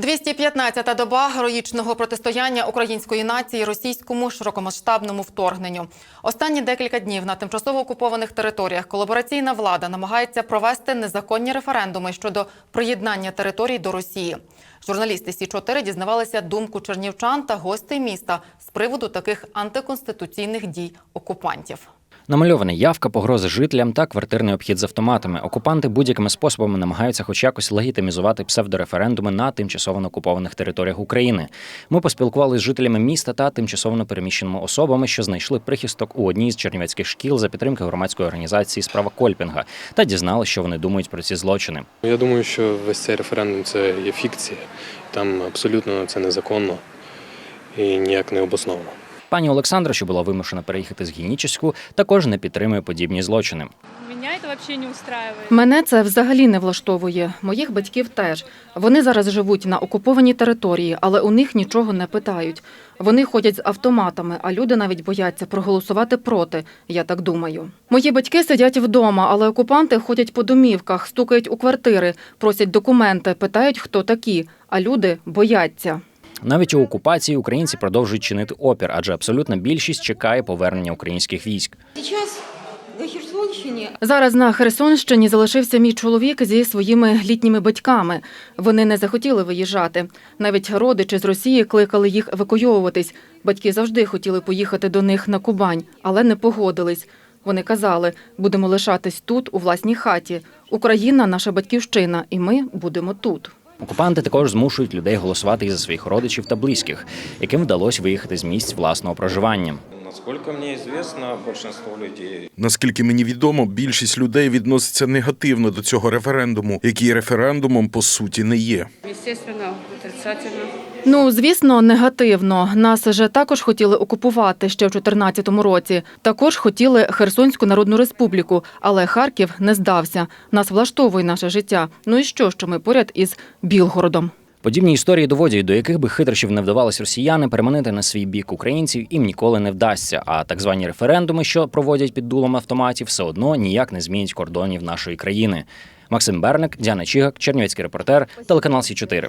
215-та доба героїчного протистояння української нації російському широкомасштабному вторгненню. Останні декілька днів на тимчасово окупованих територіях колабораційна влада намагається провести незаконні референдуми щодо приєднання територій до Росії. Журналісти Сі 4 дізнавалися думку чернівчан та гостей міста з приводу таких антиконституційних дій окупантів. Намальований явка, погрози жителям та квартирний обхід з автоматами. Окупанти будь-якими способами намагаються хоч якось легітимізувати псевдореферендуми на тимчасово окупованих територіях України. Ми поспілкувалися з жителями міста та тимчасово переміщеними особами, що знайшли прихисток у одній з чернівецьких шкіл за підтримки громадської організації Справа Кольпінга та дізналися, що вони думають про ці злочини. Я думаю, що весь цей референдум це є фікція. Там абсолютно це незаконно і ніяк не обосновано. Пані Олександра, що була вимушена переїхати з Генічеську, також не підтримує подібні злочини. Меня это вообще не устраивает. Мене це взагалі не влаштовує. Моїх батьків теж. Вони зараз живуть на окупованій території, але у них нічого не питають. Вони ходять з автоматами, а люди навіть бояться проголосувати проти. Я так думаю. Мої батьки сидять вдома, але окупанти ходять по домівках, стукають у квартири, просять документи, питають, хто такі. А люди бояться. Навіть у окупації українці продовжують чинити опір, адже абсолютна більшість чекає повернення українських військ. Зараз на Херсонщині залишився мій чоловік зі своїми літніми батьками. Вони не захотіли виїжджати. Навіть родичі з Росії кликали їх евакуйовуватись. Батьки завжди хотіли поїхати до них на Кубань, але не погодились. Вони казали, будемо лишатись тут, у власній хаті. Україна наша батьківщина, і ми будемо тут. Окупанти також змушують людей голосувати і за своїх родичів та близьких, яким вдалося виїхати з місць власного проживання. Насколько мені звісно, більшість людей Наскільки мені відомо, більшість людей відноситься негативно до цього референдуму, який референдумом по суті не є. Естественно, отрицательно. Ну, звісно, негативно. Нас же також хотіли окупувати ще в 2014 році. Також хотіли Херсонську Народну Республіку, але Харків не здався. Нас влаштовує наше життя. Ну і що, що ми поряд із Білгородом? Подібні історії доводять, до яких би хитрощів не вдавалось росіяни, переманити на свій бік українців їм ніколи не вдасться. А так звані референдуми, що проводять під дулом автоматів, все одно ніяк не змінять кордонів нашої країни. Максим Берник, Діана Чігак, Чернівецький репортер, телеканал Сі 4